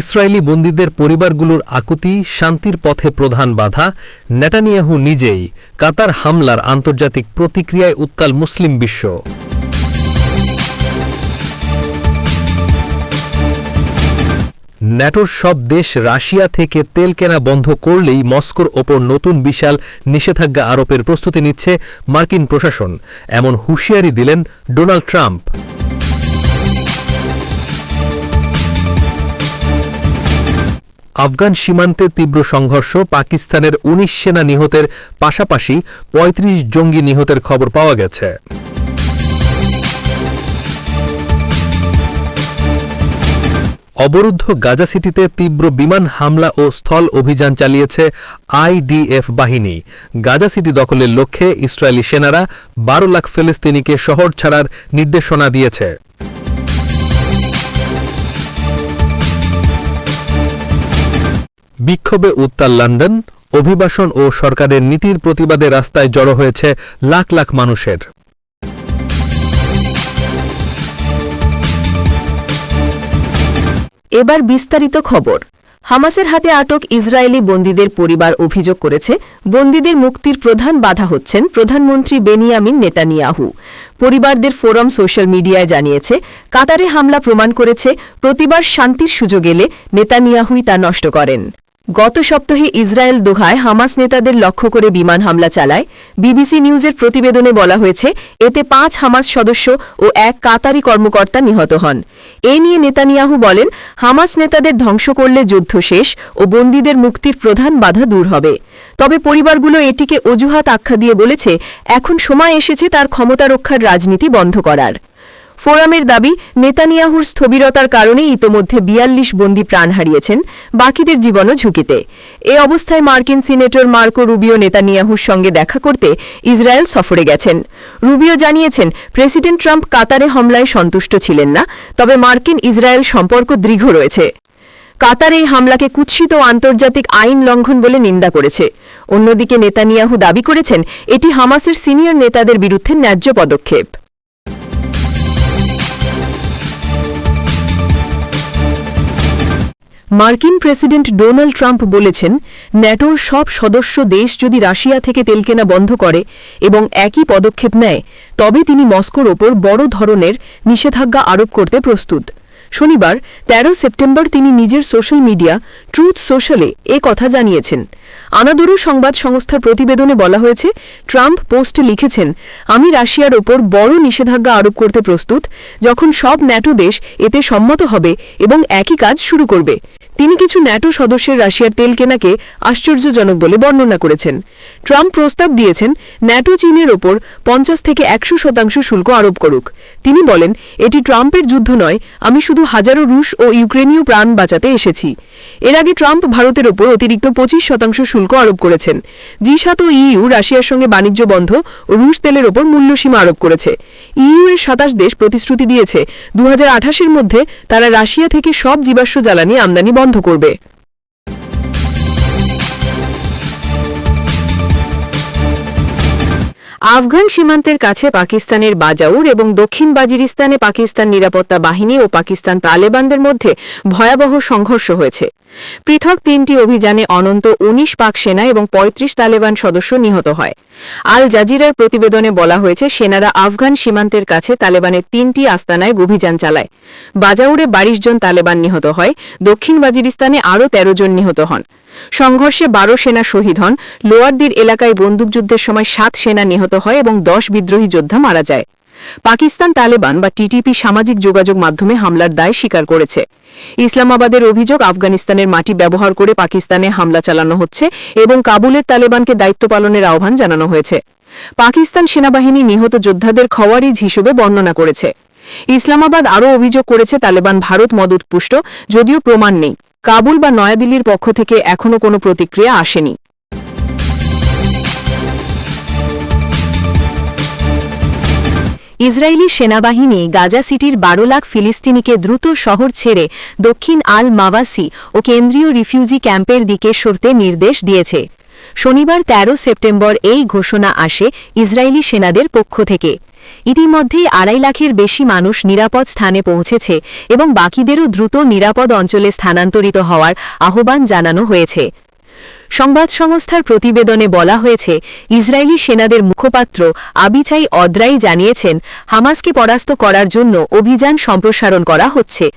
Israeli বন্দীদের পরিবারগুলোর আকুতি শান্তির পথে প্রধান বাধা নেটানিয়াহু নিজেই কাতার হামলার আন্তর্জাতিক প্রতিক্রিয়ায় উত্তাল মুসলিম বিশ্ব। ন্যাটোর সব দেশ রাশিয়া থেকে তেল কেনা বন্ধ করলেই মস্কোর ওপর নতুন বিশাল নিষেধাজ্ঞা আরোপের প্রস্তুতি নিচ্ছে মার্কিন প্রশাসন। এমন হুঁশিয়ারি দিলেন ডোনাল্ড ট্রাম্প। আফগান সীমান্তে তীব্র সংঘর্ষ, পাকিস্তানের ১৯ সেনা নিহতের পাশাপাশি ৩৫ জঙ্গি নিহতের খবর পাওয়া গেছে। অবরুদ্ধ গাজা সিটিতে তীব্র বিমান হামলা ও স্থল অভিযান চালিয়েছে আইডিএফ বাহিনী। গাজা সিটি দখলের লক্ষ্যে ইসরায়েলি সেনারা বারো লাখ ফিলিস্তিনিকে শহর ছাড়ার নির্দেশনা দিয়েছে। বিক্ষোভে উত্তাল লন্ডন, অভিবাসন ও সরকারের নীতির প্রতিবাদে রাস্তায় জড়ো হয়েছে লাখ লাখ মানুষের। এবার বিস্তারিত খবর। হামাসের হাতে আটক ইসরায়েলি বন্দীদের পরিবার অভিযোগ করেছে, বন্দীদের মুক্তির প্রধান বাধা হচ্ছেন প্রধানমন্ত্রী বেনিয়ামিন নেতানিয়াহু। পরিবারদের ফোরাম সোশ্যাল মিডিয়ায় জানিয়েছে, কাতারে হামলা প্রমাণ করেছে, প্রতিবার শান্তির সুযোগ এলে নেতানিয়াহুই তা নষ্ট করেন। গত সপ্তাহে ইসরায়েল দোহায় হামাস নেতাদের লক্ষ্য করে বিমান হামলা চালায়। বিবিসি নিউজের প্রতিবেদনে বলা হয়েছে, এতে পাঁচ হামাস সদস্য ও এক কাতারি কর্মকর্তা নিহত হন। এ নিয়ে নেতানিয়াহু বলেন, হামাস নেতাদের ধ্বংস করলে যুদ্ধ শেষ ও বন্দীদের মুক্তির প্রধান বাধা দূর হবে। তবে পরিবারগুলো এটিকে অজুহাত আখ্যা দিয়ে বলেছে, এখন সময় এসেছে তার ক্ষমতা রক্ষার রাজনীতি বন্ধ করার। ফোরামের দাবি, নেতানিয়াহুর স্থবিরতার কারণে ইতোমধ্যে বিয়াল্লিশ বন্দী প্রাণ হারিয়েছেন, বাকিদের জীবনও ঝুঁকিতে। এ অবস্থায় মার্কিন সিনেটর মার্কো রুবিও নেতানিয়াহুর সঙ্গে দেখা করতে ইসরায়েল সফরে গেছেন। রুবিও জানিয়েছেন, প্রেসিডেন্ট ট্রাম্প কাতারে হামলায় সন্তুষ্ট ছিলেন না, তবে মার্কিন ইসরায়েল সম্পর্ক দৃঢ় রয়েছে। কাতার এই হামলাকে কুৎসিত আন্তর্জাতিক আইন লঙ্ঘন বলে নিন্দা করেছে। অন্যদিকে নেতানিয়াহু দাবি করেছেন, এটি হামাসের সিনিয়র নেতাদের বিরুদ্ধে ন্যায্য পদক্ষেপ। মার্কিন প্রেসিডেন্ট ডোনাল্ড ট্রাম্প বলেছেন, ন্যাটোর সব সদস্য দেশ যদি রাশিয়া থেকে তেল কেনা বন্ধ করে এবং একই পদক্ষেপ নেয়, তবে তিনি মস্কোর ওপর বড় ধরনের নিষেধাজ্ঞা আরোপ করতে প্রস্তুত। শনিবার ১৩ সেপ্টেম্বর তিনি নিজের সোশ্যাল মিডিয়া ট্রুথ সোশ্যালে এ কথা জানিয়েছেন। আনাদরু সংবাদ সংস্থার প্রতিবেদনে বলা হয়েছে, ট্রাম্প পোস্টে লিখেছেন, আমি রাশিয়ার ওপর বড় নিষেধাজ্ঞা আরোপ করতে প্রস্তুত, যখন সব ন্যাটো দেশ এতে সম্মত হবে এবং একই কাজ শুরু করবে। তিনি কিছু ন্যাটো সদস্যের রাশিয়ার তেল কেনাকে আশ্চর্যজনক বলে বর্ণনা করেছেন। ট্রাম্প প্রস্তাব দিয়েছেন, ন্যাটো চীনের ওপর পঞ্চাশ থেকে একশো শতাংশ শুল্ক আরোপ করুক। তিনি বলেন, এটি ট্রাম্পের যুদ্ধ নয়, আমি শুধু হাজারো রুশ ও ইউক্রেনীয় প্রাণ বাঁচাতে এসেছি। এর আগে ট্রাম্প ভারতের ওপর অতিরিক্ত পঁচিশ শতাংশ শুল্ক আরোপ করেছেন। জি সাত ও ইইউ রাশিয়ার সঙ্গে বাণিজ্য বন্ধ ও রুশ তেলের ওপর মূল্যসীমা আরোপ করেছে। ইইউ এর সাতাশ দেশ প্রতিশ্রুতি দিয়েছে দু হাজার মধ্যে তারা রাশিয়া থেকে সব জীবাশ্ম জ্বালানি আমদানি বন্ধ করবে। আফগান সীমান্তের কাছে পাকিস্তানের বাজাউর এবং দক্ষিণ বাজিরিস্তানে পাকিস্তান নিরাপত্তা বাহিনী ও পাকিস্তান তালেবানদের মধ্যে ভয়াবহ সংঘর্ষ হয়েছে। পৃথক তিনটি অভিযানে অনন্ত ১৯ পাক সেনা এবং ৩৫ তালেবান সদস্য নিহত হয়। আল জাজিরার প্রতিবেদনে বলা হয়েছে, সেনারা আফগান সীমান্তের কাছে তালেবানের তিনটি আস্তানায় অভিযান চালায়। বাজাউরে বাইশ জন তালেবান নিহত হয়, দক্ষিণ বাজিরিস্তানে আরও ১৩ জন নিহত হন। সংঘর্ষে বারো সেনা শহীদ হন। লোয়ারদির এলাকায় বন্দুকযুদ্ধের সময় সাত সেনা নিহত হয় এবং দশ বিদ্রোহী যোদ্ধা মারা যায়। পাকিস্তান তালেবান বা টিটিপি সামাজিক যোগাযোগ মাধ্যমে হামলার দায় স্বীকার করেছে। ইসলামাবাদের অভিযোগ, আফগানিস্তানের মাটি ব্যবহার করে পাকিস্তানে হামলা চালানো হচ্ছে এবং কাবুলের তালেবানকে দায়িত্ব পালনের আহ্বান জানানো হয়েছে। পাকিস্তান সেনাবাহিনী নিহত যোদ্ধাদের খওয়ারিজ হিসেবে বর্ণনা করেছে। ইসলামাবাদ আরও অভিযোগ করেছে, তালেবান ভারত মদতপুষ্ট, যদিও প্রমাণ নেই। কাবুল বা নয়াদিল্লির পক্ষ থেকে এখনও কোনো প্রতিক্রিয়া আসেনি। ইসরায়েলি সেনাবাহিনী গাজা সিটির বারো লাখ ফিলিস্তিনিকে দ্রুত শহর ছেড়ে দক্ষিণ আল মাওয়াসি ও কেন্দ্রীয় রিফিউজি ক্যাম্পের দিকে সরতে নির্দেশ দিয়েছে। শনিবার ১৩ সেপ্টেম্বর এই ঘোষণা আসে ইসরায়েলি সেনাদের পক্ষ থেকে। ইতিমধ্যেই আড়াই লাখের বেশি মানুষ নিরাপদ স্থানে পৌঁছেছে এবং বাকিদেরও দ্রুত নিরাপদ অঞ্চলে স্থানান্তরিত হওয়ার আহ্বান জানানো হয়েছে। সংবাদ সংস্থার প্রতিবেদনে বলা হয়েছে, ইসরায়েলি সেনাদের মুখপাত্র আবিচাই অদ্রাই জানিয়েছেন, হামাসকে পরাস্ত করার জন্য অভিযান সম্প্রসারণ করা হচ্ছে।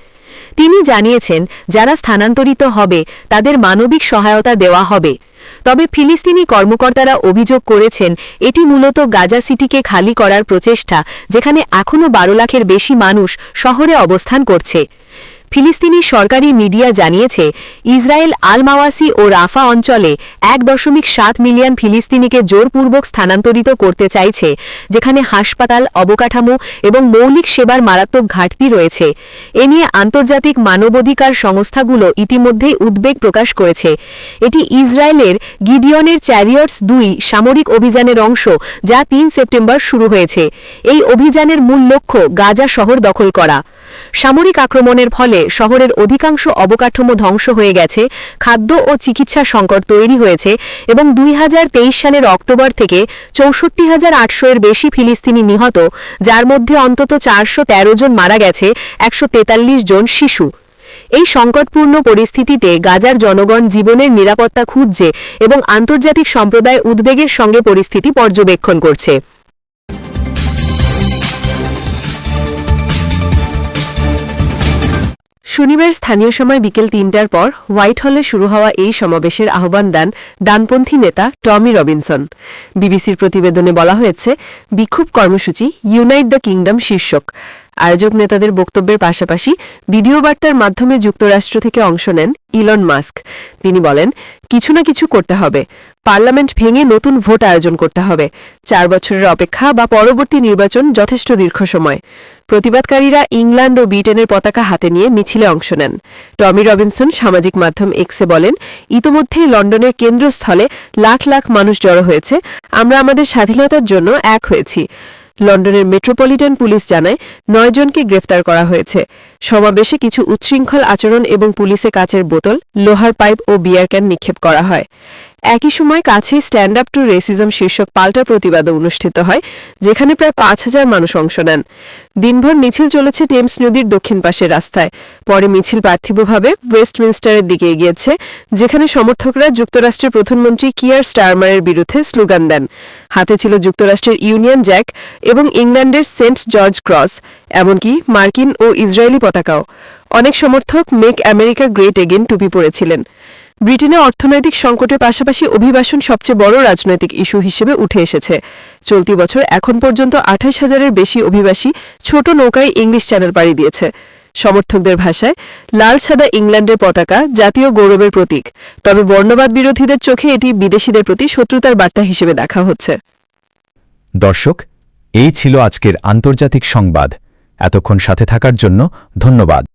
তিনি জানিয়েছেন, যারা স্থানান্তরিত হবে, তাদের মানবিক সহায়তা দেওয়া হবে। তবে ফিলিস্তিনি কর্মকর্তারা অভিযোগ করেছেন, এটি মূলত গাজা সিটিকে খালি করার প্রচেষ্টা, যেখানে এখনও বারো লাখের বেশি মানুষ শহরে অবস্থান করছে। ফিলিস্তিনি সরকারি মিডিয়া জানিয়েছে, ইসরায়েল আলমাওয়াসি ও রাফা অঞ্চলে এক দশমিক সাত মিলিয়ন ফিলিস্তিনিকে জোরপূর্বক স্থানান্তরিত করতে চাইছে, যেখানে হাসপাতাল, অবকাঠামো এবং মৌলিক সেবার মারাত্মক ঘাটতি রয়েছে। এ নিয়ে আন্তর্জাতিক মানবাধিকার সংস্থাগুলো ইতিমধ্যেই উদ্বেগ প্রকাশ করেছে। এটি ইসরায়েলের গিডিয়নের চ্যারিয়টস দুই সামরিক অভিযানের অংশ, যা তিন সেপ্টেম্বর শুরু হয়েছে। এই অভিযানের মূল লক্ষ্য গাজা শহর দখল করা। সামরিক আক্রমণের ফলে শহরের অধিকাংশ অবকাঠামো ধ্বংস হয়ে গেছে, খাদ্য ও চিকিৎসা সংকট তৈরি হয়েছে এবং দুই হাজার তেইশ সালের অক্টোবর থেকে চৌষট্টি হাজার আটশো এর বেশি ফিলিস্তিনি নিহত, যার মধ্যে অন্তত চারশো তেরো জন মারা গেছে, একশো তেতাল্লিশ জন শিশু। এই সংকটপূর্ণ পরিস্থিতিতে গাজার জনগণ জীবনের নিরাপত্তা খুঁজছে এবং আন্তর্জাতিক সম্প্রদায় উদ্বেগের সঙ্গে পরিস্থিতি পর্যবেক্ষণ করছে। শনিবার স্থানীয় সময় বিকেল তিনটার পর হোয়াইট হলে শুরু হওয়া এই সমাবেশের আহ্বান দেন ডানপন্থী নেতা টমি রবিনসন। বিবিসির প্রতিবেদনে বলা হয়েছে, বিক্ষোভ কর্মসূচি ইউনাইট দ্য কিংডম শীর্ষক। আয়োজক নেতাদের বক্তব্যের পাশাপাশি ভিডিও বার্তার মাধ্যমে যুক্তরাষ্ট্র থেকে অংশ নেন ইলন মাস্ক। তিনি বলেন, কিছু না কিছু করতে হবে। পার্লামেন্ট ভেঙে নতুন ভোট আয়োজন করতে হবে। চার বছরের অপেক্ষা বা পরবর্তী নির্বাচন যথেষ্ট দীর্ঘ সময়। প্রতিবাদকারীরা ইংল্যান্ড ও ব্রিটেনের পতাকা হাতে নিয়ে মিছিলে অংশ নেন। টমি রবিনসন, সামাজিক মাধ্যম এক্সে বলেন ইতোমধ্যেই লন্ডনের কেন্দ্রস্থলে লাখ লাখ মানুষ জড়ো হয়েছে। আমরা আমাদের স্বাধীনতার জন্য এক হয়েছি। লন্ডনের মেট্রোপলিটন পুলিশ জানায় নয়জনকে গ্রেফতার করা হয়েছে। সমাবেশে কিছু উচ্ছৃঙ্খল আচরণ এবং পুলিশে কাচের বোতল, লোহার পাইপ ও বিয়ার ক্যান নিক্ষেপ করা হয়। একই সময় কাছেই স্ট্যান্ড আপ টু রেসিজম শীর্ষক পাল্টা প্রতিবাদও অনুষ্ঠিত হয়, যেখানে প্রায় পাঁচ হাজার মানুষ অংশ নেন। দিনভর মিছিল চলেছে টেমস নদীর দক্ষিণ পাশের রাস্তায়। পরে মিছিল পার্থিবভাবে ওয়েস্টমিনস্টারের দিকে এগিয়েছে, যেখানে সমর্থকরা যুক্তরাষ্ট্রের প্রধানমন্ত্রী কিয়ার স্টারমারের বিরুদ্ধে স্লোগান দেন। হাতে ছিল যুক্তরাষ্ট্রের ইউনিয়ন জ্যাক এবং ইংল্যান্ডের সেন্ট জর্জ ক্রস, এমনকি মার্কিন ও ইসরায়েলি পতাকাও। অনেক সমর্থক মেক আমেরিকা গ্রেট এগেন টুপি পরেছিলেন। ব্রিটেনে অর্থনৈতিক সংকটের পাশাপাশি অভিবাসন সবচেয়ে বড় রাজনৈতিক ইস্যু হিসেবে উঠে এসেছে। চলতি বছর এখন পর্যন্ত আঠাশ হাজারের বেশি অভিবাসী ছোট নৌকায় ইংলিশ চ্যানেল পাড়ি দিয়েছে। সমর্থকদের ভাষায়, লাল সাদা ইংল্যান্ডের পতাকা জাতীয় গৌরবের প্রতীক। তবে বর্ণবাদ বিরোধীদের চোখে এটি বিদেশিদের প্রতি শত্রুতার বার্তা হিসেবে দেখা হচ্ছে। দর্শক, এই ছিল আজকের আন্তর্জাতিক সংবাদ। এতক্ষণ সাথে থাকার জন্য ধন্যবাদ।